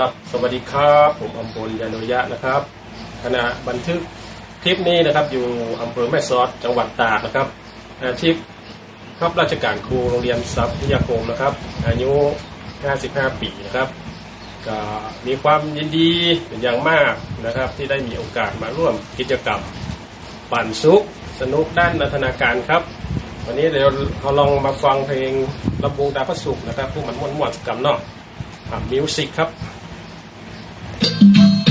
ครับ สวัสดีครับ ผมอมพลยานุยะนะครับ ขณะบันทึกคลิปนี้นะครับ อยู่อำเภอแม่สอดจังหวัดตากนะครับ อาชีพรับราชการครูโรงเรียนทรัพยาคมนะครับ อายุ 55 ปีนะครับก็มีความยินดีเป็นอย่างมากนะครับ ที่ได้มีโอกาสมาร่วมกิจกรรมปั่นซุกสนุกด้านนันทนาการครับ วันนี้เดี๋ยวเราลองมาฟังเพลงลำวงดาวพระศุกร์นะครับ ผู้มันม่วนม่วนๆกับเนาะอ่ามิวสิกครับ thank you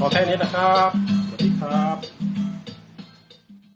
ขอแค่นี้นะครับ